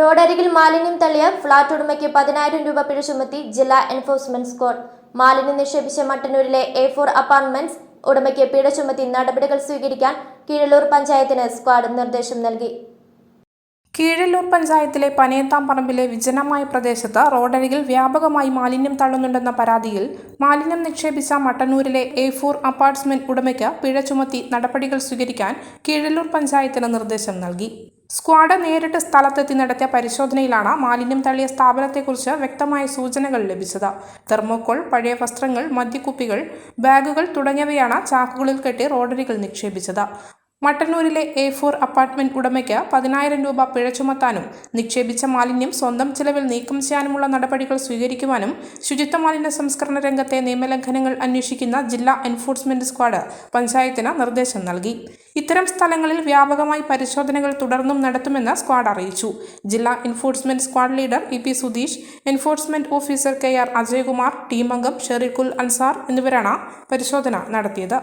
റോഡരികിൽ മാലിന്യം തള്ളിയ ഫ്ളാറ്റ് ഉടമയ്ക്ക് പതിനായിരം രൂപ പിഴ ചുമത്തി ജില്ലാ എൻഫോഴ്സ്മെന്റ് സ്ക്വാഡ് മാലിന്യം നിക്ഷേപിച്ച മട്ടന്നൂരിലെ എ ഫോർ അപ്പാർട്ട്മെന്റ്സ് ഉടമയ്ക്ക് പിഴ ചുമത്തി നടപടികൾ സ്വീകരിക്കാൻ കീഴല്ലൂർ പഞ്ചായത്തിന് സ്ക്വാഡ് നിർദ്ദേശം നൽകി. കീഴല്ലൂർ പഞ്ചായത്തിലെ പനയത്താംപറമ്പിലെ വിജനമായ പ്രദേശത്ത് റോഡരികിൽ വ്യാപകമായി മാലിന്യം തള്ളുന്നുണ്ടെന്ന പരാതിയിൽ മാലിന്യം നിക്ഷേപിച്ച മട്ടന്നൂരിലെ എ ഫോർ അപ്പാർട്ട്മെന്റ് ഉടമയ്ക്ക് പിഴ ചുമത്തി നടപടികൾ സ്വീകരിക്കാൻ കീഴല്ലൂർ പഞ്ചായത്തിന് നിർദ്ദേശം നൽകി. സ്ക്വാഡ് നേരിട്ട് സ്ഥലത്തെത്തി നടത്തിയ പരിശോധനയിലാണ് മാലിന്യം തള്ളിയ സ്ഥാപനത്തെക്കുറിച്ച് വ്യക്തമായ സൂചനകൾ ലഭിച്ചത്. തെർമോക്കോൾ പഴയ വസ്ത്രങ്ങൾ മദ്യക്കുപ്പികൾ ബാഗുകൾ തുടങ്ങിയവയാണ് ചാക്കുകളിൽ കെട്ടി റോഡരികിൽ നിക്ഷേപിച്ചത്. മട്ടന്നൂരിലെ എ ഫോർ അപ്പാർട്ട്മെന്റ് ഉടമയ്ക്ക് പതിനായിരം രൂപ പിഴ ചുമത്താനും നിക്ഷേപിച്ച മാലിന്യം സ്വന്തം ചിലവിൽ നീക്കം ചെയ്യാനുമുള്ള നടപടികൾ സ്വീകരിക്കുവാനും ശുചിത്വ മാലിന്യ സംസ്കരണ രംഗത്തെ നിയമലംഘനങ്ങൾ അന്വേഷിക്കുന്ന ജില്ലാ എൻഫോഴ്സ്മെന്റ് സ്ക്വാഡ് പഞ്ചായത്തിന് നിർദ്ദേശം നൽകി. ഇത്തരം സ്ഥലങ്ങളിൽ വ്യാപകമായി പരിശോധനകൾ തുടർന്നും നടത്തുമെന്ന് സ്ക്വാഡ് അറിയിച്ചു. ജില്ലാ enforcement squad leader E P Sudheesh enforcement officer K R Ajaykumar team അംഗം ഷെറിഖുൽ അൻസാർ എന്നിവരാണ് പരിശോധന നടത്തിയത്.